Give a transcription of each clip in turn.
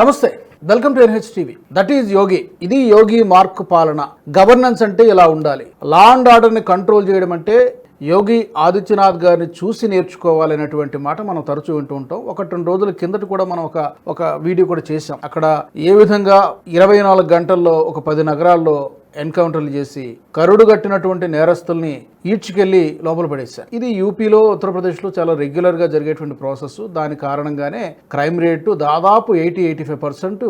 నమస్తే welcome to NH TV. That is Yogi. ఇది Yogi mark పాలన. గవర్నెన్స్ అంటే ఇలా ఉండాలి. లా అండ్ ఆర్డర్ని కంట్రోల్ చేయడం అంటే యోగి ఆదిత్యనాథ్ గారిని చూసి నేర్చుకోవాలనేటువంటి మాట మనం తరచూ వింటూ ఉంటాం. ఒకటి రెండు రోజుల కిందట కూడా మనం ఒక ఒక వీడియో కూడా చేసాం అక్కడ ఏ విధంగా ఇరవై నాలుగు గంటల్లో ఒక పది నగరాల్లో ఎన్కౌంటర్లు చేసి కరుడు కట్టినటువంటి నేరస్తుల్ని ఈడ్చుకెళ్ళి లోపల పడేశారు. ఇది యూపీలో ఉత్తరప్రదేశ్లో చాలా రెగ్యులర్గా జరిగేటువంటి ప్రాసెస్ దాని కారణంగానే క్రైమ్ రేటు దాదాపు ఎయిటీ ఎయిటీ ఫైవ్ పర్సెంట్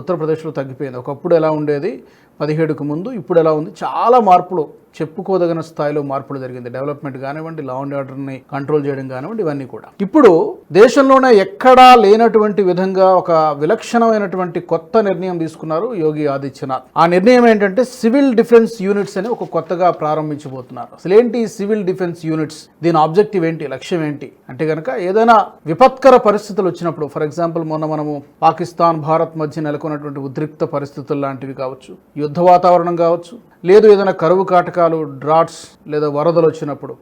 ఉత్తరప్రదేశ్లో తగ్గిపోయింది. ఒకప్పుడు ఎలా ఉండేది? పదిహేడుకు ముందు ఇప్పుడు ఎలా ఉంది? చాలా మార్పులు చెప్పుకోదగిన స్థాయిలో మార్పులు జరిగింది. డెవలప్మెంట్ కానివ్వండి లా అండ్ ఆర్డర్ని కంట్రోల్ చేయడం కానివ్వండి ఇవన్నీ కూడా. ఇప్పుడు దేశంలోనే ఎక్కడా లేనటువంటి విధంగా ఒక విలక్షణమైనటువంటి కొత్త నిర్ణయం తీసుకున్నారు యోగి ఆదిత్యనాథ్. ఆ నిర్ణయం ఏంటంటే సివిల్ డిఫెన్స్ యూనిట్స్ అని ఒక కొత్తగా ప్రారంభించబోతున్నారు. అసలు ఏంటి సివిల్ డిఫెన్స్ యూనిట్స్? దీని ఆబ్జెక్టివ్ ఏంటి? లక్ష్యం ఏంటి? అంటే కనుక ఏదైనా విపత్కర పరిస్థితులు వచ్చినప్పుడు ఫర్ ఎగ్జాంపుల్ మొన్న మనము పాకిస్తాన్ భారత్ మధ్య నెలకొన్నటువంటి ఉద్రిక్త పరిస్థితులు లాంటివి కావచ్చు యుద్ధ వాతావరణం కావచ్చు లేదు ఏదైనా కరువు కాటకాలు డ్రాట్స్ లేదా వరదలు వచ్చినప్పుడు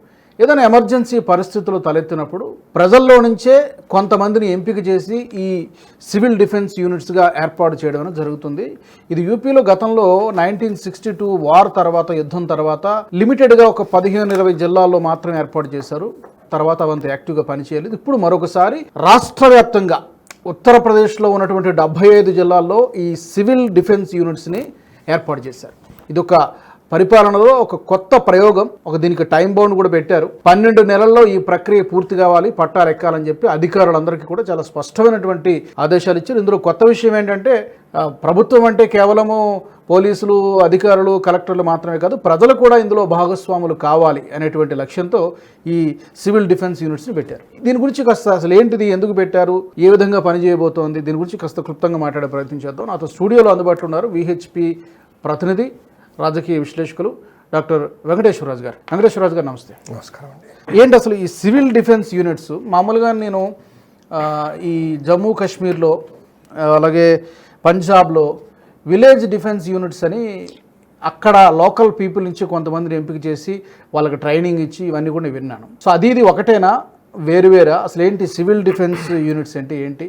ఏదైనా ఎమర్జెన్సీ పరిస్థితులు తలెత్తినప్పుడు ప్రజల్లో నుంచే కొంతమందిని ఎంపిక చేసి ఈ సివిల్ డిఫెన్స్ యూనిట్స్గా ఏర్పాటు చేయడం అనేది జరుగుతుంది. ఇది యూపీలో గతంలో నైన్టీన్ సిక్స్టీ టూ వార్ తర్వాత యుద్ధం తర్వాత లిమిటెడ్గా ఒక పదిహేను ఇరవై జిల్లాల్లో మాత్రమే ఏర్పాటు చేశారు. తర్వాత అవంత యాక్టివ్గా పనిచేయలేదు. ఇప్పుడు మరొకసారి రాష్ట్ర వ్యాప్తంగా ఉత్తరప్రదేశ్లో ఉన్నటువంటి డెబ్బై ఐదు జిల్లాల్లో ఈ సివిల్ డిఫెన్స్ యూనిట్స్ని ఏర్పాటు చేశారు. ఇదొక పరిపాలనలో ఒక కొత్త ప్రయోగం. ఒక దీనికి టైం బౌండ్ కూడా పెట్టారు. పన్నెండు నెలల్లో ఈ ప్రక్రియ పూర్తి కావాలి పట్టాలు ఎక్కాలని చెప్పి అధికారులందరికీ కూడా చాలా స్పష్టమైనటువంటి ఆదేశాలు ఇచ్చారు. ఇందులో కొత్త విషయం ఏంటంటే ప్రభుత్వం అంటే కేవలము పోలీసులు అధికారులు కలెక్టర్లు మాత్రమే కాదు ప్రజలు కూడా ఇందులో భాగస్వాములు కావాలి అనేటువంటి లక్ష్యంతో ఈ సివిల్ డిఫెన్స్ యూనిట్స్ని పెట్టారు. దీని గురించి కాస్త అసలు ఏంటిది ఎందుకు పెట్టారు ఏ విధంగా పనిచేయబోతోంది దీని గురించి కాస్త క్లుప్తంగా మాట్లాడే ప్రయత్నం చేద్దాం. నాతో స్టూడియోలో అందుబాటులో ఉన్నారు విహెచ్పి ప్రతినిధి రాజకీయ విశ్లేషకులు డాక్టర్ వెంకటేశ్వరరాజు గారు. వెంకటేశ్వరరాజు గారు నమస్తే. నమస్కారం అండి. ఏంటి అసలు ఈ సివిల్ డిఫెన్స్ యూనిట్స్? మామూలుగా నేను ఈ జమ్మూ కాశ్మీర్లో అలాగే పంజాబ్లో విలేజ్ డిఫెన్స్ యూనిట్స్ అని అక్కడ లోకల్ పీపుల్ నుంచి కొంతమందిని ఎంపిక చేసి వాళ్ళకి ట్రైనింగ్ ఇచ్చి ఇవన్నీ కూడా నేను విన్నాను. సో అది ఇది ఒకటేనా? వేరువేరా అసలు ఏంటి సివిల్ డిఫెన్స్ యూనిట్స్ అంటే ఏంటి?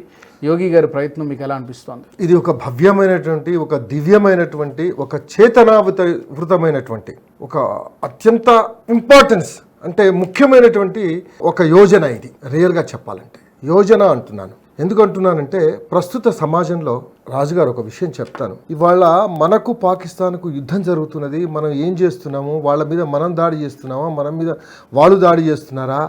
యోగి గారి ప్రయత్నం మీకు ఎలా అనిపిస్తోంది? ఇది ఒక భవ్యమైనటువంటి ఒక దివ్యమైనటువంటి ఒక చేతనావృతమైనటువంటి ఒక అత్యంత ఇంపార్టెన్స్ అంటే ముఖ్యమైనటువంటి ఒక యోజన ఇది. రియల్గా చెప్పాలంటే యోజన అంటున్నాను. ఎందుకంటున్నానంటే ప్రస్తుత సమాజంలో రాజుగారు ఒక విషయం చెప్తాను. ఇవాళ మనకు పాకిస్తాన్కు యుద్ధం జరుగుతున్నది మనం ఏం చేస్తున్నాము వాళ్ళ మీద మనం దాడి చేస్తున్నామా మన మీద వాళ్ళు దాడి చేస్తున్నారా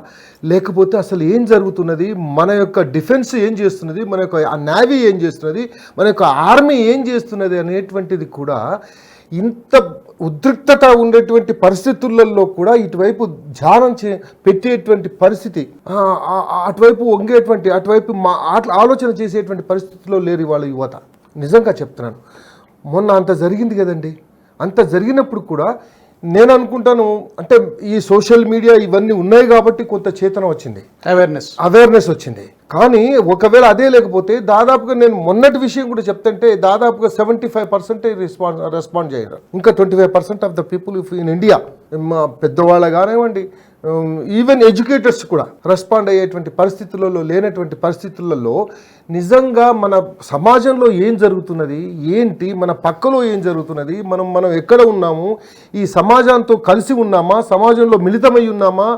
లేకపోతే అసలు ఏం జరుగుతున్నది మన యొక్క డిఫెన్స్ ఏం చేస్తున్నది మన యొక్క ఆ నేవీ ఏం చేస్తున్నది మన యొక్క ఆర్మీ ఏం చేస్తున్నది అనేటువంటిది కూడా ఇంత ఉద్రిక్తత ఉండేటువంటి పరిస్థితులలో కూడా ఇటువైపు ధ్యానం చే పెట్టేటువంటి పరిస్థితి అటువైపు వంగేటువంటి అటువైపు మా ఆట- ఆలోచన చేసేటువంటి పరిస్థితిలో లేరు వాళ్ళ యువత. నిజంగా చెప్తున్నాను. మొన్న అంత జరిగింది కదండి. అంత జరిగినప్పుడు కూడా నేను అనుకుంటాను అంటే ఈ సోషల్ మీడియా ఇవన్నీ ఉన్నాయి కాబట్టి కొంత చేతన వచ్చింది. అవేర్నెస్ అవేర్నెస్ వచ్చింది. కానీ ఒకవేళ అదే లేకపోతే దాదాపుగా నేను మొన్నటి విషయం కూడా చెప్తుంటే దాదాపుగా seventy five percent response respond చేయరు. ఇంకా twenty five percent of the people in India మా పెద్దవాళ్ళ కానివ్వండి Um, ఈవెన్ ఎడ్యుకేటర్స్ కూడా రెస్పాండ్ అయ్యేటువంటి పరిస్థితులలో లేనటువంటి పరిస్థితులలో నిజంగా మన సమాజంలో ఏం జరుగుతున్నది ఏంటి మన పక్కలో ఏం జరుగుతున్నది మనం మనం ఎక్కడ ఉన్నాము ఈ సమాజంతో కలిసి ఉన్నామా సమాజంలో మిళితమై ఉన్నామా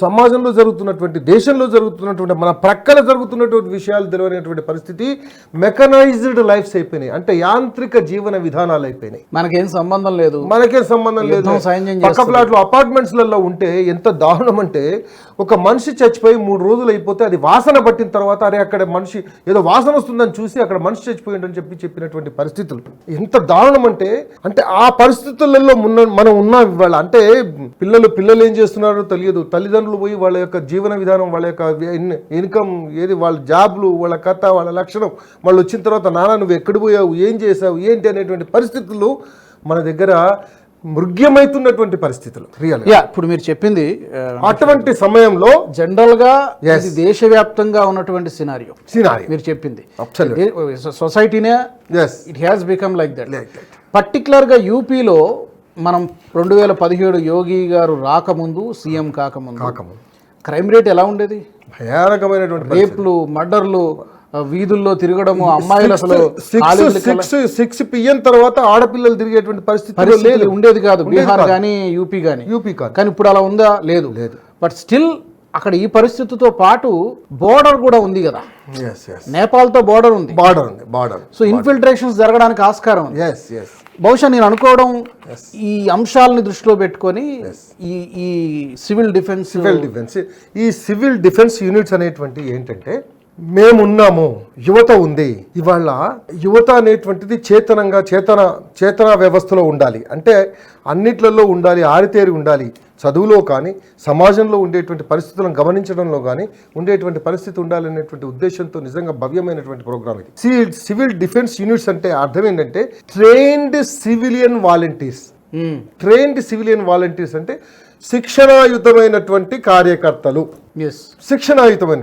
సమాజంలో జరుగుతున్నటువంటి దేశంలో జరుగుతున్నటువంటి మన ప్రక్కన జరుగుతున్నటువంటి విషయాలు తెలియనటువంటి పరిస్థితి మెకనైజ్డ్ లైఫ్స్ అయిపోయినాయి. అంటే యాంత్రిక జీవన విధానాలు అయిపోయినాయి. మనకేం సంబంధం లేదు. మనకే సంబంధం లేదు. పక్క ఫ్లాట్లు అపార్ట్మెంట్స్లలో ఉంటే ఎంత దారుణం అంటే ఒక మనిషి చచ్చిపోయి మూడు రోజులు అయిపోతే అది వాసన పట్టిన తర్వాత అరే అక్కడ మనిషి ఏదో వాసన వస్తుందని చూసి అక్కడ మనిషి చచ్చిపోయిందని చెప్పి చెప్పినటువంటి పరిస్థితులు. ఎంత దారుణం అంటే అంటే ఆ పరిస్థితులలో మనం ఉన్నాం ఇవాళ. అంటే పిల్లలు పిల్లలు ఏం చేస్తున్నారో తెలియదు. తల్లిదండ్రులు పోయి వాళ్ళ యొక్క జీవన విధానం వాళ్ళ యొక్క ఇన్- ఇన్కమ్ ఏది వాళ్ళ జాబ్లు వాళ్ళ కథ వాళ్ళ లక్షణం వాళ్ళు వచ్చిన తర్వాత నాన్న నువ్వు ఎక్కడ పోయావు? ఏం చేసావు ఏంటి? అనేటువంటి పరిస్థితులు మన దగ్గర మృగ్యమైతున్నటువంటి పరిస్థితులు రియల్ యా ఇప్పుడు మీరు చెప్పింది అటువంటి సమయంలో జనరల్గా దేశవ్యాప్తంగా ఉన్నటువంటి సినారియో సినారీ మీరు చెప్పింది. సొసైటీనే it has become like that that. పర్టికులర్గా యూపీలో మనం రెండు వేల పదిహేడు యోగి గారు రాకముందు సీఎం కాకముందు కాకముందు. క్రైమ్ రేట్ ఎలా ఉండేది? భయానకమైనటువంటి. రేప్లు మర్డర్లు వీధుల్లో తిరగడము అమ్మాయిలు అసలు సిక్స్ సిక్స్ పిఎం తర్వాత ఆడపిల్లలు తిరిగేటువంటి పరిస్థితి లేదు. ఉండేది కాదు. బీహార్. కానీ యూపీ కానీ యూపీ కానీ ఇప్పుడు అలా ఉందా? లేదు. లేదు. బట్ స్టిల్ అక్కడ ఈ పరిస్థితితో పాటు బోర్డర్ కూడా ఉంది కదా. ఎస్ నేపాల్తో బోర్డర్ ఉంది. బార్డర్ ఉంది బార్డర్. సో ఇన్ఫిల్ట్రేషన్స్ జరగడానికి ఆస్కారం ఎస్ ఎస్ బహుశా నేను అనుకోవడం ఈ అంశాలని దృష్టిలో పెట్టుకొని ఈ ఈ సివిల్ డిఫెన్స్ సివిల్ డిఫెన్స్. ఈ సివిల్ డిఫెన్స్ యూనిట్స్ అనేటువంటి ఏంటంటే మేమున్నాము. యువత ఉంది. ఇవాళ యువత అనేటువంటిది చేతనంగా చేతన చేతన వ్యవస్థలో ఉండాలి. అంటే అన్నిట్లలో ఉండాలి ఆరితేరి ఉండాలి. చదువులో కానీ సమాజంలో ఉండేటువంటి పరిస్థితులను గమనించడంలో కానీ ఉండేటువంటి పరిస్థితి ఉండాలనేటువంటి ఉద్దేశంతో నిజంగా భవ్యమైనటువంటి ప్రోగ్రామ్ ఇది. సివిల్ డిఫెన్స్ యూనిట్స్ అంటే అర్థం ఏంటంటే trained civilian volunteers. Trained civilian volunteers అంటే శిక్షణాయుతమైనటువంటి కార్యకర్తలు. శిక్షణాయుతమైన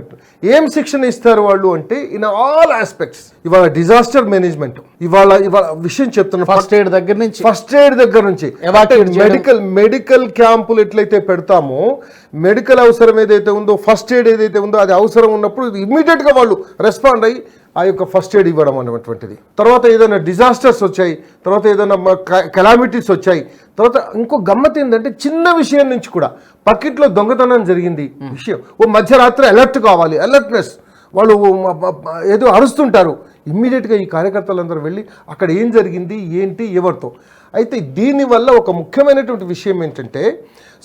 ఏం శిక్షణ ఇస్తారు వాళ్ళు అంటే ఇన్ ఆల్ ఆస్పెక్ట్స్ ఇవాళ డిజాస్టర్ మేనేజ్మెంట్ ఇవాళ ఇవాళ విషయం చెప్తున్నా ఫస్ట్ ఎయిడ్ దగ్గర నుంచి. ఫస్ట్ ఎయిడ్ దగ్గర నుంచి. మెడికల్ మెడికల్ క్యాంపులు ఎట్లయితే పెడతామో మెడికల్ అవసరం ఏదైతే ఉందో ఫస్ట్ ఎయిడ్ ఏదైతే ఉందో అది అవసరం ఉన్నప్పుడు ఇమ్మీడియట్గా వాళ్ళు రెస్పాండ్ అయ్యి ఆ యొక్క ఫస్ట్ ఎయిడ్ ఇవ్వడం అనేటువంటిది. తర్వాత ఏదైనా డిజాస్టర్స్ వచ్చాయి తర్వాత ఏదైనా కెలామిటీస్ వచ్చాయి తర్వాత ఇంకో గమ్మత్ ఏంటంటే చిన్న విషయం నుంచి కూడా పక్కిట్లో దొంగతనం జరిగింది విషయం. ఓ మధ్యరాత్రి అలర్ట్ కావాలి అలర్ట్నెస్ వాళ్ళు ఏదో అరుస్తుంటారు. ఇమ్మీడియట్గా ఈ కార్యకర్తలందరూ వెళ్ళి అక్కడ ఏం జరిగింది ఏంటి ఎవరితో. అయితే దీనివల్ల ఒక ముఖ్యమైనటువంటి విషయం ఏంటంటే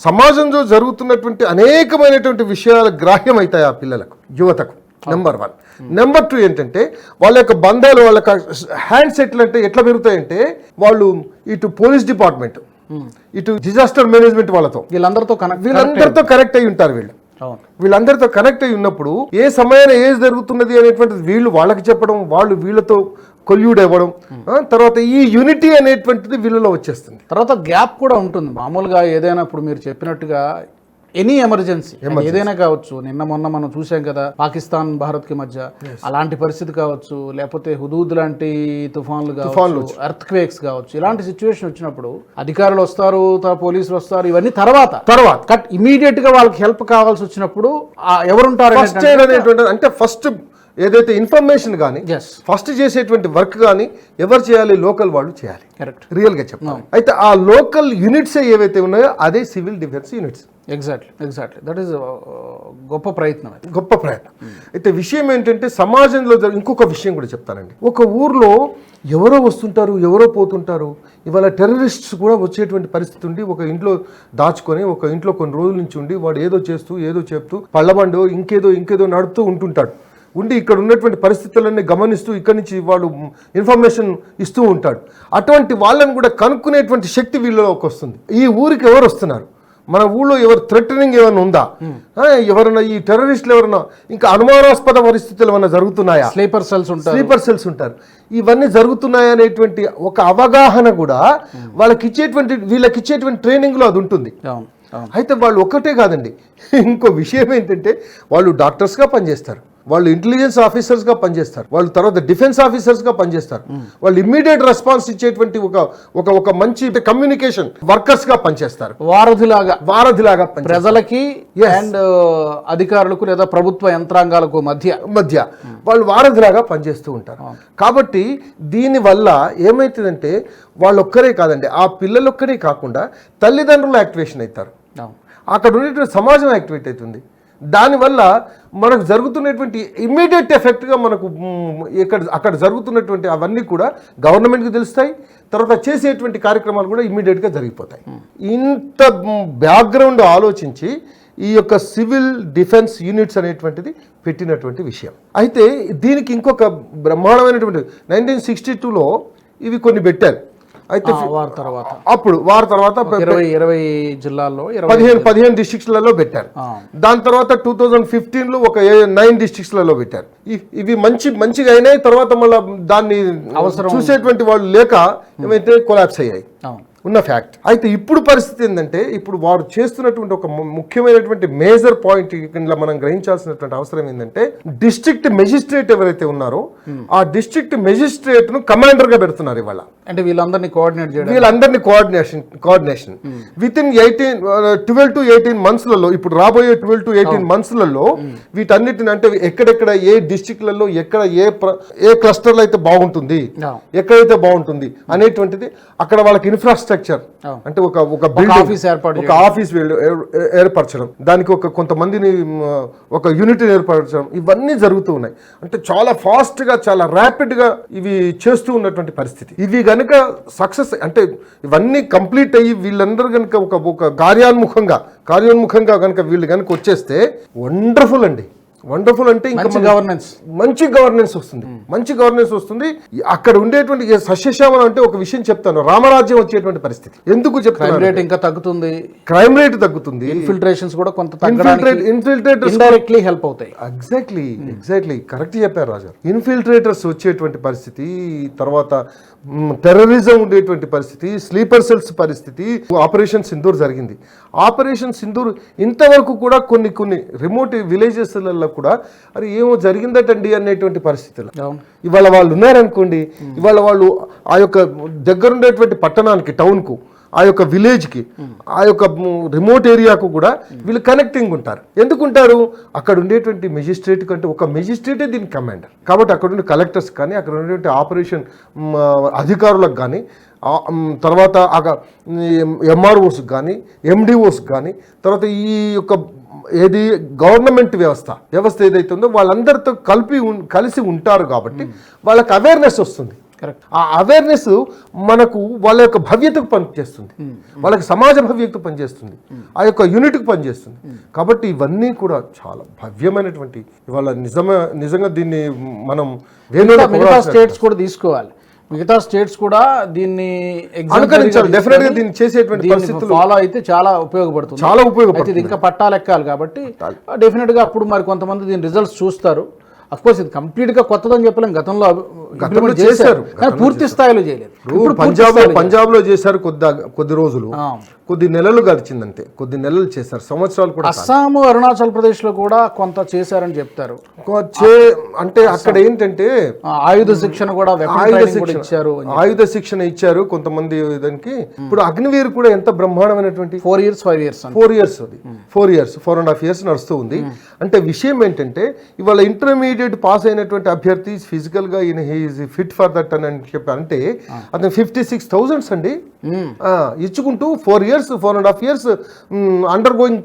సమాజంలో జరుగుతున్నటువంటి అనేకమైనటువంటి విషయాలు గ్రాహ్యం అవుతాయి ఆ పిల్లలకు యువతకు నెంబర్ వన్ నెంబర్ టూ ఏంటంటే వాళ్ళ యొక్క బంధాలు వాళ్ళ హ్యాండ్ సెట్లు అంటే ఎట్లా పెరుగుతాయంటే వాళ్ళు ఇటు పోలీస్ డిపార్ట్మెంట్ ఇటు డిజాస్టర్ మేనేజ్మెంట్ వాళ్ళతో. వీళ్ళందరితో కనెక్ట్ వీళ్ళందరితో కనెక్ట్ అయి ఉంటారు వీళ్ళు. వీళ్ళందరితో కనెక్ట్ అయి ఉన్నప్పుడు ఏ సమయాన ఏది జరుగుతున్నది అనేటువంటిది వీళ్ళు వాళ్ళకి చెప్పడం వాళ్ళు వీళ్ళతో కొల్యూడ్ అవ్వడం తర్వాత ఈ యూనిటీ అనేటువంటిది వీళ్ళలో వచ్చేస్తుంది. తర్వాత గ్యాప్ కూడా ఉంటుంది. మామూలుగా ఏదైనా ఇప్పుడు మీరు చెప్పినట్టుగా ఎనీ ఎమర్జెన్సీ ఏదైనా కావచ్చు నిన్న మొన్న మనం చూసాం కదా పాకిస్తాన్ భారత్కి మధ్య అలాంటి పరిస్థితి కావచ్చు లేకపోతే హుదూద్ లాంటి తుఫాన్లు కావచ్చు ఎర్త్ క్వేక్స్ కావచ్చు ఇలాంటి సిచ్యువేషన్ వచ్చినప్పుడు అధికారులు వస్తారు పోలీసులు వస్తారు ఇవన్నీ తర్వాత. తర్వాత. కట్ ఇమీడియట్గా వాళ్ళకి హెల్ప్ కావాల్సి వచ్చినప్పుడు ఎవరుంటారు అంటే ఫస్ట్ ఏదైతే ఇన్ఫర్మేషన్ కానీ ఫస్ట్ చేసేటువంటి వర్క్ కానీ ఎవరు చేయాలి? లోకల్ వాళ్ళు చేయాలి. కరెక్ట్ రియల్గా చెప్పాలి. అయితే ఆ లోకల్ యూనిట్స్ ఏవైతే ఉన్నాయో అదే civil defence units exactly exactly that is గొప్ప ప్రయత్నం గొప్ప ప్రయత్నం. అయితే విషయం ఏంటంటే సమాజంలో ఇంకొక విషయం కూడా చెప్తానండి. ఒక ఊర్లో ఎవరో వస్తుంటారు ఎవరో పోతుంటారు ఇవాళ టెర్రరిస్ట్స్ కూడా వచ్చేటువంటి పరిస్థితి ఉండి ఒక ఇంట్లో దాచుకొని ఒక ఇంట్లో కొన్ని రోజుల నుంచి ఉండి వాడు ఏదో చేస్తూ ఏదో చెప్తూ పళ్ళబండో ఇంకేదో ఇంకేదో నడుపుతూ ఉంటుంటాడు. ఉండి ఇక్కడ ఉన్నటువంటి పరిస్థితులన్నీ గమనిస్తూ ఇక్కడి నుంచి వాడు ఇన్ఫర్మేషన్ ఇస్తూ ఉంటాడు. అటువంటి వాళ్ళని కూడా కనుక్కునేటువంటి శక్తి వీళ్ళలోకి వస్తుంది. ఈ ఊరికి ఎవరు వస్తున్నారు? మన ఊళ్ళో ఎవరు థ్రెటనింగ్ ఏమైనా ఉందా? ఎవరైనా ఈ టెర్రరిస్టులు ఎవరైనా ఇంకా అనుమానాస్పద పరిస్థితులు ఏమైనా జరుగుతున్నాయా? స్లీపర్ సెల్స్ ఉంటారు. స్లీపర్ సెల్స్ ఉంటారు. ఇవన్నీ జరుగుతున్నాయి అనేటువంటి ఒక అవగాహన కూడా వాళ్ళకి ఇచ్చేటువంటి వీళ్ళకి ఇచ్చేటువంటి ట్రైనింగ్లో అది ఉంటుంది. అయితే వాళ్ళు ఒక్కటే కాదండి. ఇంకో విషయం ఏంటంటే వాళ్ళు డాక్టర్స్గా పనిచేస్తారు. వాళ్ళు ఇంటెలిజెన్స్ ఆఫీసర్స్గా పనిచేస్తారు. వాళ్ళు తర్వాత డిఫెన్స్ ఆఫీసర్స్గా పనిచేస్తారు. వాళ్ళు ఇమ్మీడియట్ రెస్పాన్స్ ఇచ్చేటువంటి ఒక ఒక ఒక మంచి కమ్యూనికేషన్ వర్కర్స్గా పనిచేస్తారు. వారధిలాగా. వారధిలాగా ప్రజలకి అండ్ అధికారులకు లేదా ప్రభుత్వ యంత్రాంగాలకు మధ్య. మధ్య. వాళ్ళు వారధిలాగా పనిచేస్తూ ఉంటారు. కాబట్టి దీనివల్ల ఏమవుతుందంటే వాళ్ళు ఒక్కరే కాదండి ఆ పిల్లలు ఒక్కరే కాకుండా తల్లిదండ్రులు యాక్టివేషన్ అవుతారు. అక్కడ ఉండేటువంటి సమాజం యాక్టివేట్ అవుతుంది. దానివల్ల మనకు జరుగుతున్నటువంటి ఇమ్మీడియట్ ఎఫెక్ట్గా మనకు ఇక్కడ అక్కడ జరుగుతున్నటువంటి అవన్నీ కూడా గవర్నమెంట్కి తెలుస్తాయి. తర్వాత చేసేటువంటి కార్యక్రమాలు కూడా ఇమ్మీడియట్గా జరిగిపోతాయి. ఇంత బ్యాక్గ్రౌండ్ ఆలోచించి ఈ యొక్క సివిల్ డిఫెన్స్ యూనిట్స్ అనేటువంటిది పెట్టినటువంటి విషయం. అయితే దీనికి ఇంకొక బ్రహ్మాండమైనటువంటి నైన్టీన్ సిక్స్టీ టూలో ఇవి కొన్ని పెట్టారు. అయితే వారి తర్వాత. అప్పుడు వారి తర్వాత ఇరవై ఇరవై జిల్లాల్లో పదిహేను పదిహేను డిస్ట్రిక్ట్స్లలో పెట్టారు. దాని తర్వాత టూ థౌజండ్ ఫిఫ్టీన్లో ఒక నైన్ డిస్ట్రిక్ట్స్లలో పెట్టారు. ఇవి మంచి మంచిగా అయినాయి తర్వాత మళ్ళీ దాన్ని అవసరం చూసేటువంటి వాళ్ళు లేక ఏమైతే కొలాప్స్ అయ్యాయి. ఉన్న ఫ్యాక్ట్ అయితే ఇప్పుడు పరిస్థితి ఏంటంటే ఇప్పుడు వారు చేస్తున్నటువంటి ఒక ముఖ్యమైనటువంటి మేజర్ పాయింట్ మనం గ్రహించాల్సినటువంటి అవసరం ఏంటంటే డిస్ట్రిక్ట్ మెజిస్ట్రేట్ ఎవరైతే ఉన్నారో ఆ డిస్ట్రిక్ట్ మెజిస్ట్రేట్ను కమాండర్గా పెడుతున్నారు ఇవాళ. అంటే వీళ్ళందరినీ కోఆర్డినేట్ చేయడం వీళ్ళందరినీ coordination coordination with in eighteen twelve to eighteen మంత్స్లలో ఇప్పుడు రాబోయే ట్వెల్వ్ టు ఎయిటీన్ మంత్స్లలో వీటన్నిటిని అంటే ఎక్కడెక్కడ ఏ డిస్టిక్లలో ఎక్కడ ఏ ఏ క్లస్టర్లో అయితే బాగుంటుంది. ఎక్కడైతే బాగుంటుంది అనేటువంటిది అక్కడ వాళ్ళకి ఇన్ఫ్రాస్ట్రక్చర్ Oh. అంటే ఒక ఒక ఆఫీస్ ఏర్పాటు ఒక ఆఫీస్ ఏర్పరచడం. దానికి ఒక కొంతమందిని ఒక యూనిట్ ఏర్పరచడం. ఇవన్నీ జరుగుతూ ఉన్నాయి. అంటే చాలా ఫాస్ట్గా చాలా ర్యాపిడ్గా ఇవి చేస్తూ ఉన్నటువంటి పరిస్థితి. ఇవి గనుక సక్సెస్ అంటే ఇవన్నీ కంప్లీట్ అయ్యి వీళ్ళందరూ గనుక ఒక ఒక కార్యాన్ముఖంగా కార్యోన్ముఖంగా గనుక వీళ్ళు గనుక వచ్చేస్తే వండర్ఫుల్ అండి. వండర్ఫుల్ అంటే ఇంకా మంచి గవర్నెన్స్ మంచి గవర్నెన్స్ వస్తుంది. మంచి గవర్నెన్స్ వస్తుంది. అక్కడ ఉండేటువంటి సస్యశ్యామలం అంటే ఒక విషయం చెప్తాను. రామరాజ్యం వచ్చేటువంటి పరిస్థితి. ఎందుకు క్రైమ్ చెప్తాను రేట్ ఇంకా తగ్గుతుంది. క్రైమ్ రేట్ తగ్గుతుంది. ఇన్ఫిల్ట్రేషన్స్ కూడా కొంత ఇన్ఫిల్ట్రేట్ ఇన్ఫిల్ట్రేటర్స్ ఇండైరెక్ట్లీ హెల్ప్ అవుతాయి. ఎగ్జాక్ట్లీ ఎగ్జాక్ట్లీ కరెక్ట్ చెప్పారు రాజా ఇన్ఫిల్ట్రేటర్స్ వచ్చేటువంటి పరిస్థితి తర్వాత టెర్రరిజం ఉండేటువంటి పరిస్థితి స్లీపర్ సెల్స్ పరిస్థితి ఆపరేషన్ సింధూర్ జరిగింది. ఆపరేషన్ సింధూర్ ఇంతవరకు కూడా కొన్ని కొన్ని రిమోట్ విలేజెస్లలో కూడా అరే ఏమో జరిగిందటండి అనేటువంటి పరిస్థితులు. ఇవాళ వాళ్ళు ఉన్నారనుకోండి ఇవాళ వాళ్ళు ఆ యొక్క దగ్గర ఉండేటువంటి పట్టణానికి టౌన్కు ఆ యొక్క విలేజ్కి ఆ యొక్క రిమోట్ ఏరియాకు కూడా వీళ్ళు కనెక్టింగ్ ఉంటారు. ఎందుకుంటారు? అక్కడ ఉండేటువంటి మెజిస్ట్రేట్ కంటే ఒక మెజిస్ట్రేటే దీని కమాండర్. కాబట్టి అక్కడ ఉండే కలెక్టర్స్ కానీ అక్కడ ఉండేటువంటి ఆపరేషన్ అధికారులకు కానీ తర్వాత ఎంఆర్ఓస్ కానీ ఎండిఓస్ కానీ తర్వాత ఈ యొక్క ఏది గవర్నమెంట్ వ్యవస్థ వ్యవస్థ ఏదైతే ఉందో వాళ్ళందరితో కలిపి కలిసి ఉంటారు కాబట్టి వాళ్ళకి అవేర్నెస్ వస్తుంది. కరెక్ట్ ఆ అవేర్నెస్ మనకు వాళ్ళ యొక్క భవ్యతకు పనిచేస్తుంది. వాళ్ళకి సమాజ భవ్యతకు పనిచేస్తుంది. ఆ యొక్క యూనిట్కి పనిచేస్తుంది. కాబట్టి ఇవన్నీ కూడా చాలా భవ్యమైనటువంటి ఇవాళ నిజమే నిజంగా దీన్ని మనం స్టేట్స్ కూడా తీసుకోవాలి. మిగతా స్టేట్స్ కూడా దీన్ని అనుకరించాలి. Definitely గా దీన్ని చేసేటువంటి పరిస్థితులు- ఫాలో అయితే చాలా ఉపయోగపడుతుంది. చాలా ఉపయోగపడుతుంది. ఇంకా పట్టాలెక్కాలి కాబట్టి డెఫినెట్గా అప్పుడు మరి కొంతమంది దీని రిజల్ట్స్ చూస్తారు. అఫ్ కోర్స్ ఇది కంప్లీట్గా కొత్తదని చెప్పలేం. గతంలో implement చేశారు. కానీ పూర్తి స్థాయిలో చేయలేదు. ఇప్పుడు పంజాబ్ పంజాబ్లో చేశారు కొద్ది కొద్ది రోజులు. కొద్ది నెలలు గడిచిందంతే. కొద్ది నెలలు చేశారు. సంవత్సరాలు కూడా అస్సాం అరుణాచల్ ప్రదేశ్లో కూడా కొంత చేశారని చెప్తారు. అంటే అక్కడ ఏంటంటే ఆయుధ శిక్షణ కూడా ఆయుధ శిక్షణ ఇచ్చారు ఆయుధ శిక్షణ ఇచ్చారు కొంతమంది దానికి. ఇప్పుడు అగ్నివీర్ కూడా ఎంత బ్రహ్మాండమైనటువంటి four years five years four years అది. Four years four and half years నడుస్తూ ఉంది. అంటే విషయం ఏంటంటే ఇవాళ ఇంటర్మీడియట్ పాస్ అయినటువంటి అభ్యర్థి ఫిజికల్గా ఈయన హీఈస్ ఫిట్ ఫర్ దట్ అని చెప్పి అంటే అతను ఫిఫ్టీ సిక్స్ థౌజండ్స్ అండి. ఇచ్చుకుంటూ four years four and half years undergoing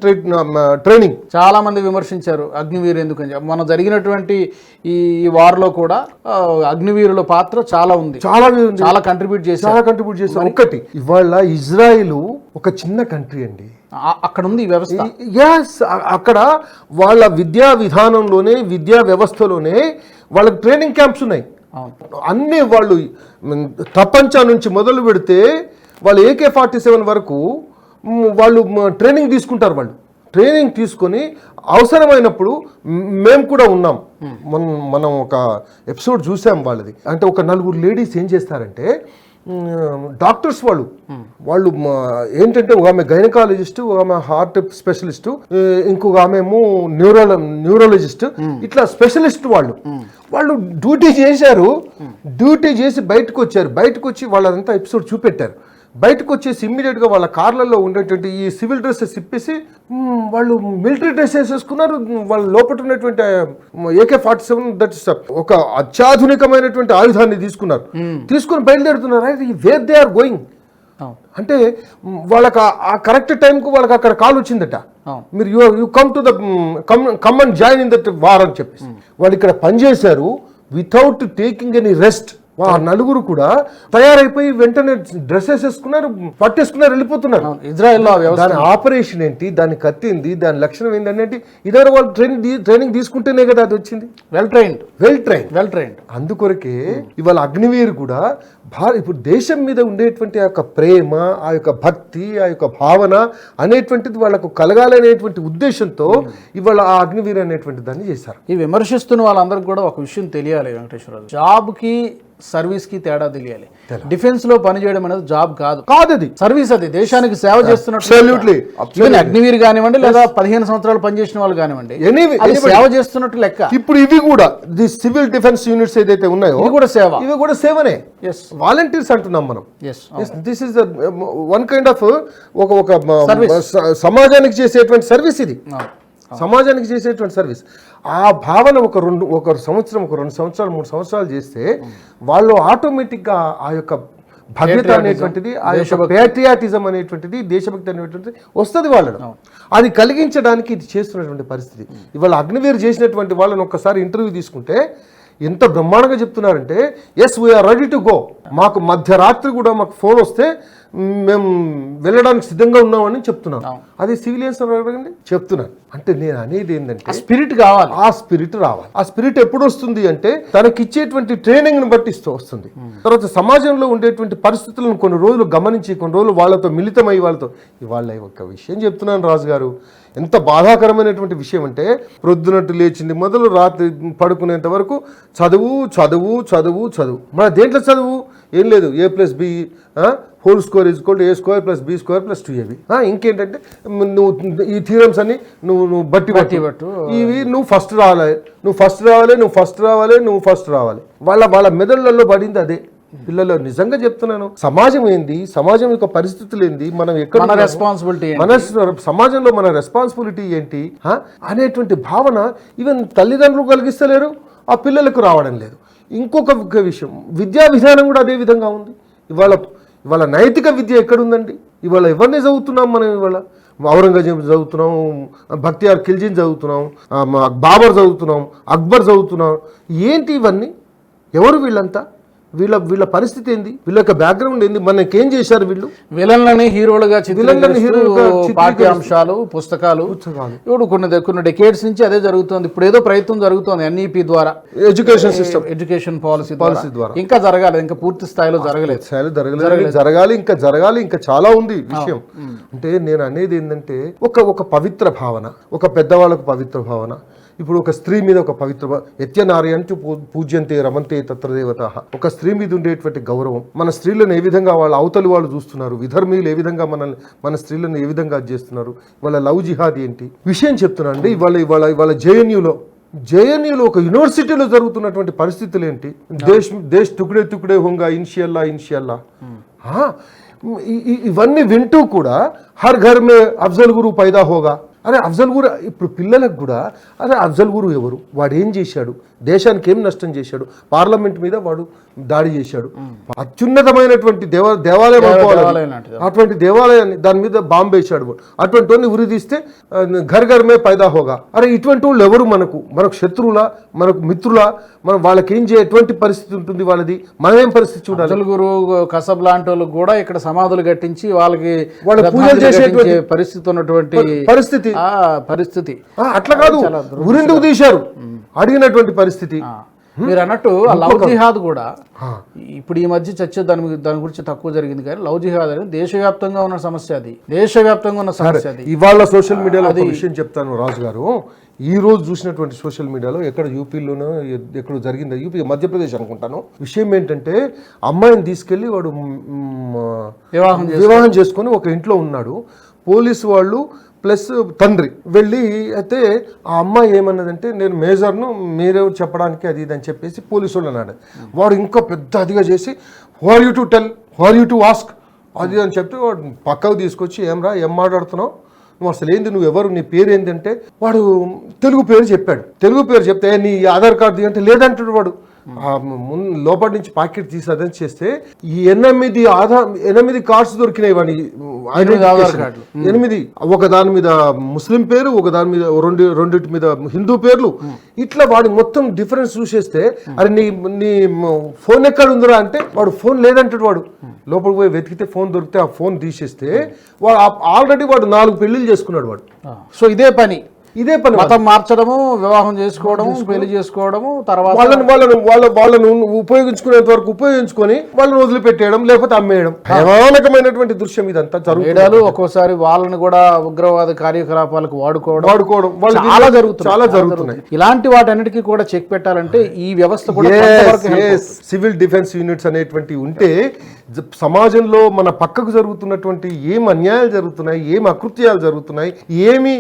training చాలా మంది విమర్శించారు అగ్నివీరు ఎందుకని మన జరిగినటువంటి ఈ వార్లో కూడా అగ్నివీరుల పాత్ర చాలా ఉంది. చాలా. చాలా కంట్రిబ్యూట్ చేశారు. చాలా కంట్రిబ్యూట్ చేశారు. ఒకటి ఇవాళ ఇజ్రాయిల్ ఒక చిన్న కంట్రీ అండి. అక్కడ ఉంది ఈ వ్యవస్థ. ఎస్ అక్కడ వాళ్ళ విద్యా విధానంలోనే విద్యా వ్యవస్థలోనే వాళ్ళకి ట్రైనింగ్ క్యాంప్స్ ఉన్నాయి. అన్ని వాళ్ళు ప్రపంచం నుంచి మొదలు పెడితే వాళ్ళు ఏకే ఫార్టీ సెవెన్ వరకు వాళ్ళు ట్రైనింగ్ తీసుకుంటారు వాళ్ళు. ట్రైనింగ్ తీసుకొని అవసరమైనప్పుడు మేము కూడా ఉన్నాం. మనం మనం ఒక ఎపిసోడ్ చూసాం వాళ్ళది. అంటే ఒక నలుగురు లేడీస్ ఏం చేస్తారంటే డాక్టర్స్ వాళ్ళు. వాళ్ళు ఏంటంటే ఒక ఆమె గైనకాలజిస్ట్ ఒక ఆమె హార్ట్ స్పెషలిస్ట్ ఇంకొక ఆమె న్యూరోల న్యూరాలజిస్ట్ ఇట్లా స్పెషలిస్ట్ వాళ్ళు. వాళ్ళు డ్యూటీ చేశారు. డ్యూటీ చేసి బయటకు వచ్చారు బయటకు వచ్చి వాళ్ళంతా ఎపిసోడ్ చూపెట్టారు. బయటకు వచ్చేసి ఇమ్మీడియట్గా వాళ్ళ కార్లలో ఉండేటువంటి ఈ సివిల్ డ్రెస్సెస్ ఇప్పేసి వాళ్ళు మిలిటరీ డ్రెస్ వేసేసుకున్నారు. వాళ్ళ లోపల ఉన్నటువంటి ఏకే ఫార్టీ సెవెన్ దట్ ఒక అత్యాధునికమైనటువంటి ఆయుధాన్ని తీసుకున్నారు. తీసుకుని బయలుదేరుతున్నారు. వేర్ దే ఆర్ గోయింగ్ అంటే వాళ్ళకి ఆ- కరెక్ట్ టైంకు వాళ్ళకి అక్కడ కాల్ వచ్చిందట. మీరు you you come to the come come and join in that war అని చెప్పేసి. వాళ్ళు ఇక్కడ పనిచేశారు వితౌట్ టేకింగ్ ఎనీ రెస్ట్ ఆ నలుగురు కూడా తయారైపోయి వెంటనే డ్రెస్సెస్ వేసుకున్నారు పట్టేసుకున్నారు వెళ్ళిపోతున్నారు. ఇజ్రాయెల్లో దాని ఆపరేషన్ ఏంటి దాని కత్తి ఏంటి దాని లక్షణం ఏంటి అనేది ఇదే వాళ్ళు ట్రైనింగ్ ట్రైనింగ్ తీసుకుంటేనే కదా అది వచ్చింది. Well trained well train well trained అందుకొరకే ఇవాళ అగ్నివీర్ కూడా భారత ఇప్పుడు దేశం మీద ఉండేటువంటి ఆ యొక్క ప్రేమ ఆ యొక్క భక్తి ఆ యొక్క భావన అనేటువంటిది వాళ్ళకు కలగాలనేటువంటి ఉద్దేశంతో ఇవాళ ఆ అగ్నివీర్ అనేటువంటి దాన్ని చేశారు. ఈ విమర్శిస్తున్న వాళ్ళందరికీ కూడా ఒక విషయం తెలియాలి వెంకటేశ్వరరావు జాబ్కి సర్వీస్కి తేడా తెలియాలి. డిఫెన్స్లో పనిచేయడం అనేది జాబ్ కాదు. కాదు అది. సర్వీస్ అది. దేశానికి సేవ చేస్తున్నట్టు అగ్నివీర్ కానివ్వండి లేదా పదిహేను సంవత్సరాలు పనిచేసిన వాళ్ళు కానివ్వండి. సేవ చేస్తున్నట్టు లెక్క. ఇప్పుడు ఇవి కూడా ది సివిల్ డిఫెన్స్ యూనిట్స్ ఏదైతే ఉన్నాయో ఇది కూడా సేవ. ఇవి కూడా సేవనే. వాలంటీర్స్ అంటున్నాం మనం. This is one kind of ఒక ఒక సమాజానికి చేసేటువంటి సర్వీస్ ఇది. సమాజానికి చేసేటువంటి సర్వీస్ ఆ భావన ఒక రెండు ఒక సంవత్సరం ఒక రెండు సంవత్సరాలు మూడు సంవత్సరాలు చేస్తే వాళ్ళు ఆటోమేటిక్గా ఆ యొక్క భవ్యత అనేటువంటిది ఆ యొక్క పేట్రియాటిజం అనేటువంటిది దేశభక్తి అనేటువంటిది వస్తుంది వాళ్ళలో. అది కలిగించడానికి ఇది చేస్తున్నటువంటి పరిస్థితి. ఇవాళ అగ్నివీర్ చేసినటువంటి వాళ్ళని ఒక్కసారి ఇంటర్వ్యూ తీసుకుంటే ఎంత బ్రహ్మాండంగా చెప్తున్నారంటే yes we are ready to go మాకు మధ్యరాత్రి కూడా మాకు ఫోన్ వస్తే మేము వెళ్ళడానికి సిద్ధంగా ఉన్నామని చెప్తున్నాం అది సివిలియన్స్ అడగండి చెప్తున్నాను అంటే నేను అనేది ఏంటంటే స్పిరిట్ కావాలి. ఆ స్పిరిట్ రావాలి. ఆ స్పిరిట్ ఎప్పుడు వస్తుంది అంటే తనకిచ్చేటువంటి ట్రైనింగ్ని బట్టి ఇస్తూ వస్తుంది. తర్వాత సమాజంలో ఉండేటువంటి పరిస్థితులను కొన్ని రోజులు గమనించి కొన్ని రోజులు వాళ్ళతో మిళితమై వాళ్ళతో ఇవాళ ఒక విషయం చెప్తున్నాను రాజు గారు ఎంత బాధాకరమైనటువంటి విషయం అంటే ప్రొద్దునట్టు లేచింది మొదలు రాత్రి పడుకునేంత వరకు చదువు చదువు చదువు చదువు. మన దేంట్లో చదువు? ఏం లేదు. A plus B whole square is A square plus B square plus two AB ఇంకేంటంటే నువ్వు ఈ థీరమ్స్ అన్ని నువ్వు నువ్వు బట్టి బట్టి పట్టు. ఇవి నువ్వు ఫస్ట్ రావాలి నువ్వు ఫస్ట్ రావాలి నువ్వు ఫస్ట్ రావాలి నువ్వు ఫస్ట్ రావాలి. వాళ్ళ వాళ్ళ మెదళ్ళల్లో పడింది అదే. పిల్లలు నిజంగా చెప్తున్నాను సమాజం ఏంది? సమాజం యొక్క పరిస్థితులు ఏంది? మనం ఎక్కడ? రెస్పాన్సిబిలిటీ మన సమాజంలో మన రెస్పాన్సిబిలిటీ ఏంటి? అనేటువంటి భావన ఈవెన్ తల్లిదండ్రులు కలిగిస్తలేరు ఆ పిల్లలకు రావడం లేదు. ఇంకొక విషయం విద్యా విధానం కూడా అదే విధంగా ఉంది. ఇవాళ ఇవాళ నైతిక విద్య ఎక్కడుందండి? ఇవాళ ఎవరిని చదువుతున్నాం మనం ఇవాళ? ఔరంగజేబ్ చదువుతున్నాం భక్తియార్ ఖిల్జీని చదువుతున్నాం బాబర్ చదువుతున్నాం అక్బర్ చదువుతున్నాం. ఏంటి ఇవన్నీ? ఎవరు వీళ్ళంతా? వీళ్ళ వీళ్ళ పరిస్థితి ఏంది? వీళ్ళ యొక్క బ్యాక్గ్రౌండ్ ఏంది? మనకేం చేశారు వీళ్ళు? విలన్లని హీరోలుగా విలన్లని హీరోలుగా పాఠ్యాంశాలు పుస్తకాలు. ఇప్పుడు కొన్ని కొన్ని డెకేడ్స్ నుంచి అదే జరుగుతుంది. ఇప్పుడు ఏదో ప్రయత్నం జరుగుతుంది ఎన్ఈపి ద్వారా. Education system education policy Policy ద్వారా. ఇంకా జరగాలి. ఇంకా పూర్తి స్థాయిలో జరగలేదు. శైలి జరగలేదు. జరగాలి ఇంకా జరగాలి ఇంకా చాలా ఉంది విషయం. అంటే నేను అనేది ఏంటంటే ఒక ఒక పవిత్ర భావన ఒక పెద్దవాళ్ళకు పవిత్ర భావన ఇప్పుడు ఒక స్త్రీ మీద ఒక పవిత్ర భా- పూ- పూజ్యంతే రమంతే తత్రదేవత ఒక స్త్రీ మీద ఉండేటువంటి గౌరవం మన స్త్రీలను ఏ విధంగా వాళ్ళ అవతలి వాళ్ళు చూస్తున్నారు విధర్మీయులు ఏ విధంగా మనల్ని మన స్త్రీలను ఏ విధంగా చేస్తున్నారు వాళ్ళ లవ్ జిహాద్ ఏంటి? విషయం చెప్తున్నాను అండి ఇవాళ ఇవాళ ఇవాళ జేఎన్యూలో జేఎన్యూలో ఒక యూనివర్సిటీలో జరుగుతున్నటువంటి పరిస్థితులు ఏంటి? దేశ్ దేశ్ తుకుడే తుకుడే హోంగా ఇన్షియల్లా ఇన్షియల్లా. ఇవన్నీ వింటూ కూడా హర్ ఘర్ మే అఫ్జల్ గురు పైదా హోగా. అరే అఫ్జల్ గురు ఇప్పుడు పిల్లలకు కూడా అరే అఫ్జల్ గురు ఎవరు? వాడు ఏం చేశాడు? దేశానికి ఏం నష్టం చేశాడు? పార్లమెంట్ మీద వాడు దాడి చేశాడు. అత్యున్నతమైనటువంటి దేవ దేవాలయం అనుకోవాలి. అటువంటి దేవాలయాన్ని దాని మీద బాంబు వేశాడు. అటువంటి వాడిని ఉరి తీస్తే ఘర్ ఘర్ మే పైదా హోగా. అరే ఇటువంటి వాళ్ళు ఎవరు మనకు? మనకు శత్రువులా? మనకు మిత్రులా? మనం వాళ్ళకి ఏం చేయ ఎటువంటి పరిస్థితి ఉంటుంది వాళ్ళది? మనం ఏం పరిస్థితి చూడాలి? గురు కసబ్ లాంటి వాళ్ళకి కూడా ఇక్కడ సమాధులు కట్టించి వాళ్ళకి వాళ్ళ పూజలు చేసేటువంటి పరిస్థితి ఉన్నటువంటి పరిస్థితి. పరిస్థితి. అట్లా కాదు. ఉరిందుకు తీశారు? అడిగినటువంటి పరిస్థితి. మీరు అన్నట్టు ఆ లవ్ జిహాద్ కూడా. ఇప్పుడు ఈ మధ్య చర్చ దాని దాని గురించి తక్కువ జరిగింది కానీ లవ్ జిహాద్ అనేది దేశవ్యాప్తంగా ఉన్న సమస్య అది. దేశవ్యాప్తంగా ఉన్న సమస్య అది. ఇవాళ సోషల్ మీడియాలో ఒక విషయం చెప్తాను రాజు గారు ఈ రోజు చూసినటువంటి సోషల్ మీడియాలో ఎక్కడ యూపీలోనో ఎక్కడ జరిగిందో? యూపీ మధ్యప్రదేశ్ అనుకుంటాను. విషయం ఏంటంటే అమ్మాయిని తీసుకెళ్ళి వాడు వివాహం వివాహం చేసుకొని ఒక ఇంట్లో ఉన్నాడు. పోలీసు వాళ్ళు ప్లస్ తండ్రి. వెళ్ళి అయితే ఆ అమ్మాయి ఏమన్నదంటే నేను మేజర్ను మీరెవరు చెప్పడానికి అది ఇది అని చెప్పేసి పోలీసు వాళ్ళు అన్నాడు. వాడు ఇంకా పెద్ద అదిగా చేసి who are you to tell who are you to ask అది అని చెప్తే వాడు పక్కకు తీసుకొచ్చి ఏం రా ఏం మాట్లాడుతున్నావు? నువ్వు అసలు ఏంది? నువ్వు ఎవరు? నీ పేరు ఏంటంటే వాడు తెలుగు పేరు చెప్పాడు. తెలుగు పేరు చెప్తే నీ ఆధార్ కార్డు అంటే లేదంటాడు వాడు. లోపల నుంచి పాకెట్ తీసి అదని చేస్తే ఈ ఎనిమిది ఆధార్ ఎనిమిది కార్డ్స్ దొరికినాయి వాడి. ఎనిమిది ఒక దాని మీద ముస్లిం పేరు ఒక దాని మీద రెండు రెండింటి మీద హిందూ పేర్లు. ఇట్లా వాడి మొత్తం డిఫరెన్స్ చూసేస్తే అరే నీ నీ ఫోన్ ఎక్కడ ఉందిరా అంటే వాడు ఫోన్ లేదంటాడు వాడు. లోపలికి పోయి వెతికితే ఫోన్ దొరికితే ఆ ఫోన్ తీసేస్తే వాడు ఆల్రెడీ వాడు నాలుగు పెళ్ళిళ్ళు చేసుకున్నాడు వాడు. సో ఇదే పని. ఇదే పని మతం మార్చడము వివాహం చేసుకోవడము పెళ్ళి చేసుకోవడము తర్వాత వాళ్ళని వాళ్ళను వాళ్ళ వాళ్ళను ఉపయోగించుకునేంత వరకు ఉపయోగించుకొని వాళ్ళని వదిలిపెట్టేయడం లేకపోతే అమ్మేయడం. భయానకమైనటువంటి దృశ్యం ఇదంతా జరుగుతుంది. ఒక్కోసారి వాళ్ళని కూడా ఉగ్రవాద కార్యకలాపాలకు వాడుకోవడం వాడుకోవడం. వాళ్ళు చాలా జరుగుతుంది చాలా జరుగుతున్నాయి. ఇలాంటి వాటన్నిటికీ కూడా చెక్ పెట్టాలంటే ఈ వ్యవస్థ కూడా సివిల్ డిఫెన్స్ యూనిట్స్ అనేటువంటి ఉంటే సమాజంలో మన పక్కకు జరుగుతున్నటువంటి ఏం అన్యాయాలు జరుగుతున్నాయి ఏం అకృత్యాలు జరుగుతున్నాయి ఏమి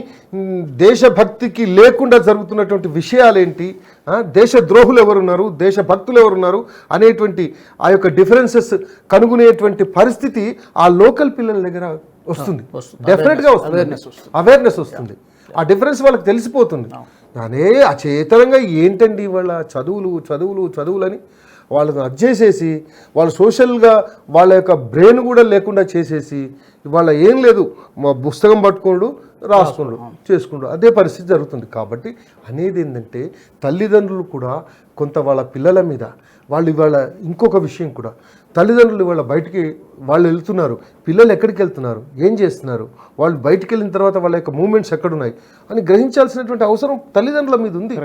దేశభక్తికి లేకుండా జరుగుతున్నటువంటి విషయాలేంటి ఆ, దేశ ద్రోహులు ఎవరున్నారు దేశభక్తులు ఎవరున్నారు అనేటువంటి ఆ యొక్క డిఫరెన్సెస్ కనుగొనేటువంటి పరిస్థితి ఆ లోకల్ పిల్లల దగ్గర వస్తుంది. డెఫినెట్గా వస్తుంది. అవేర్నెస్ వస్తుంది. ఆ డిఫరెన్స్ వాళ్ళకి తెలిసిపోతుంది. అనే అచేతనంగా ఏంటండి వాళ్ళ చదువులు చదువులు చదువులని వాళ్ళని అజ్జేసేసి వాళ్ళు సోషల్గా వాళ్ళ యొక్క బ్రెయిన్ కూడా లేకుండా చేసేసి వాళ్ళ ఏం లేదు మా పుస్తకం పట్టుకోడు రాసుకోండు చేసుకుండు. అదే పరిస్థితి జరుగుతుంది. కాబట్టి అనేది ఏంటంటే తల్లిదండ్రులు కూడా కొంత వాళ్ళ పిల్లల మీద వాళ్ళు ఇవాళ ఇంకొక విషయం కూడా. తల్లిదండ్రులు ఇవాళ బయటికి వాళ్ళు వెళ్తున్నారు. పిల్లలు ఎక్కడికి వెళ్తున్నారు? ఏం చేస్తున్నారు? వాళ్ళు బయటికి వెళ్ళిన తర్వాత వాళ్ళ యొక్క మూమెంట్స్ ఎక్కడున్నాయి? అని గ్రహించాల్సినటువంటి అవసరం తల్లిదండ్రుల మీద ఉంది.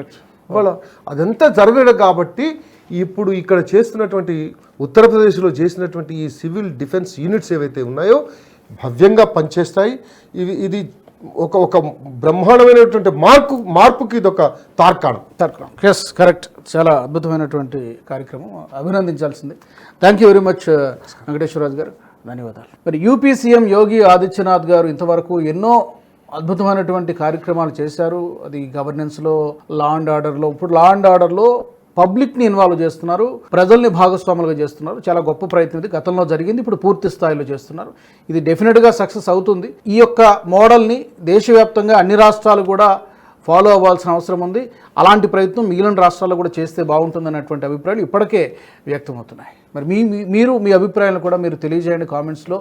వాళ్ళ అదంతా జరగదు కాబట్టి ఇప్పుడు ఇక్కడ చేస్తున్నటువంటి ఉత్తరప్రదేశ్లో చేసినటువంటి ఈ సివిల్ డిఫెన్స్ యూనిట్స్ ఏవైతే ఉన్నాయో భవ్యంగా పనిచేస్తాయి. ఇవి ఇది ఒక ఒక బ్రహ్మాండమైనటువంటి మార్పు మార్పుకి ఇది ఒక తార్కాణం. తార్కాణం. ఎస్ కరెక్ట్ చాలా అద్భుతమైనటువంటి కార్యక్రమం. అభినందించాల్సింది. Thank you very much uh, Venkateswararaju గారు. ధన్యవాదాలు. మరి యూపీ సీఎం యోగి ఆదిత్యనాథ్ గారు ఇంతవరకు ఎన్నో అద్భుతమైనటువంటి కార్యక్రమాలు చేశారు. అది గవర్నెన్స్లో లా అండ్ ఆర్డర్లో ఇప్పుడు లా అండ్ ఆర్డర్లో పబ్లిక్ని ఇన్వాల్వ్ చేస్తున్నారు ప్రజల్ని భాగస్వాములుగా చేస్తున్నారు. చాలా గొప్ప ప్రయత్నం ఇది. గతంలో జరిగింది ఇప్పుడు పూర్తి స్థాయిలో చేస్తున్నారు. ఇది డెఫినెట్గా సక్సెస్ అవుతుంది. ఈ యొక్క మోడల్ని దేశవ్యాప్తంగా అన్ని రాష్ట్రాలు కూడా ఫాలో అవ్వాల్సిన అవసరం ఉంది. అలాంటి ప్రయత్నం మిగిలిన రాష్ట్రాల్లో కూడా చేస్తే బాగుంటుంది అన్నటువంటి అభిప్రాయాలు ఇప్పటికే వ్యక్తమవుతున్నాయి. మరి మీ మీరు మీ అభిప్రాయాలు కూడా మీరు తెలియజేయండి కామెంట్స్లో.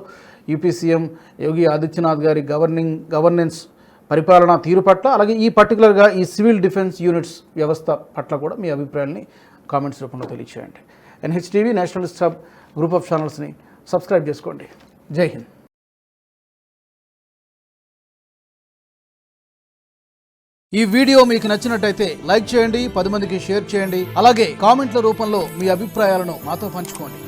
యూపీ సీఎం యోగి ఆదిత్యనాథ్ గారి గవర్నింగ్ గవర్నెన్స్ పరిపాలనా తీరు పట్ల అలాగే ఈ పర్టికులర్గా ఈ సివిల్ డిఫెన్స్ యూనిట్స్ వ్యవస్థ పట్ల కూడా మీ అభిప్రాయాన్ని కామెంట్స్ రూపంలో తెలియజేయండి NHTV national hub group of ఛానల్స్ని subscribe చేసుకోండి. జై హింద్. ఈ వీడియో మీకు నచ్చినట్టయితే లైక్ చేయండి పది మందికి షేర్ చేయండి అలాగే కామెంట్ల రూపంలో మీ అభిప్రాయాలను మాతో పంచుకోండి.